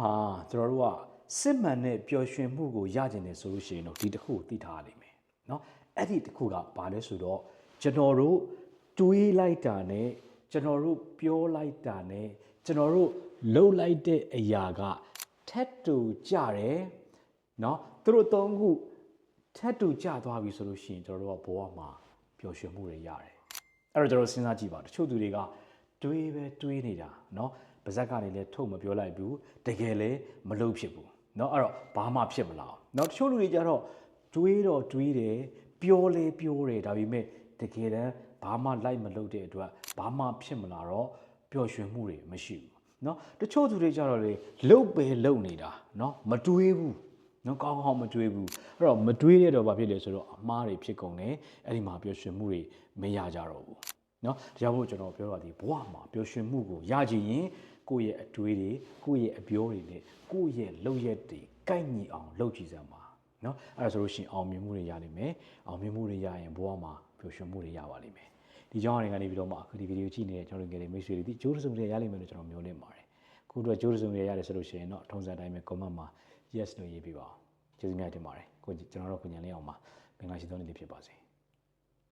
မှာကျွန်တော်တို့ကစစ်မှန်တဲ့ပျော်ရွှင်မှုကိုရကျင်တယ်ဆိုလို့ရှိရင်တော့ဒီတစ်ခုကိုသိထားရလိမ့်မယ်เนาะအဲ့ဒီတစ်ခုကဘာလဲဆိုတော့ကျွန်တော်တို့တွေးလိုက်တာနဲ့ကျွန်တော်တို့ပြောလိုက်တာနဲ့ကျွန်တော်တို့လှုပ်လိုက်တဲ့အရာကထက်တူကြတယ်เนาะသူတို့သုံးခုထက်တူကြသွားပြီဆိုလို့ရှိရင်ကျွန်တော်တို့ကဘဝမှာပျော်ရွှင်မှုတွေရတယ်အဲ့တော့ကျွန်တော်စဉ်းစားကြည့်ပါတချို့သူတွေကတွေးပဲတွေးနေတာเนาะ ပါဇက်ကနေလည်းထုတ်မပြောလိုက်ဘူးတကယ်လည်းမလုပ်ဖြစ်ဘူးเนาะအဲ့တော့ဘာမှဖြစ်မလာအောင်เนาะတချို့လူတွေကြတော့တွေးတော့တွေးတယ်ပြောလေပြောတယ်ဒါပေမဲ့တကယ်တမ်းဘာမှလိုက်မလုပ်တဲ့အတွက်ဘာမှဖြစ်မလာတော့ပျော်ရွှင်မှုတွေမရှိဘူးเนาะတချို့သူတွေကြတော့လေလုတ်ပဲလုတ်နေတာเนาะမတွေးဘူးနော်ကောင်းကောင်းမတွေးဘူးအဲ့တော့မတွေးရတော့ဘာဖြစ်လဲဆိုတော့အမားတွေဖြစ်ကုန်တယ်အဲ့ဒီမှာပျော်ရွှင်မှုတွေမရကြတော့ဘူးเนาะဒါကြောင့်မို့ကျွန်တော်ပြောတာဒီဘဝမှာပျော်ရွှင်မှုကိုရကြည်ရင် ကိုယ့်ရဲ့အတွေးတွေကိုယ့်ရဲ့အပြောတွေနဲ့ကိုယ့်ရဲ့လုပ်ရက်တွေကိုက်ညီအောင်လုပ်ကြည့်စမ်းပါเนาะအဲ့ဒါဆိုလို့ရှိရင်အောင်မြင်မှုတွေရနိုင်မယ်အောင်မြင်မှုတွေရရင်ဘဝမှာပျော်ရွှင်မှုတွေရပါလိမ့်မယ်ဒီကြောင့်အရင်ကနေပြီးတော့မှအခုဒီဗီဒီယိုကြည့်နေတဲ့ကျွန်တော်တို့ငယ်တွေမိတ်ဆွေတွေဒီဂျိုးစုံတွေရလိမ့်မယ်လို့ကျွန်တော်မျှော်လင့်ပါတယ်ခုတော့ဂျိုးစုံတွေရတယ်ဆိုလို့ရှိရင်တော့ထုံးစံတိုင်းပဲ comment မှာ yes လို့ရေးပြပါအောင်ကျေးဇူးများတင်ပါတယ်ကိုကျွန်တော်တို့ကိုညံလေးအောင်ပါမင်္ဂလာရှိသောနေ့လေးဖြစ်ပါစေ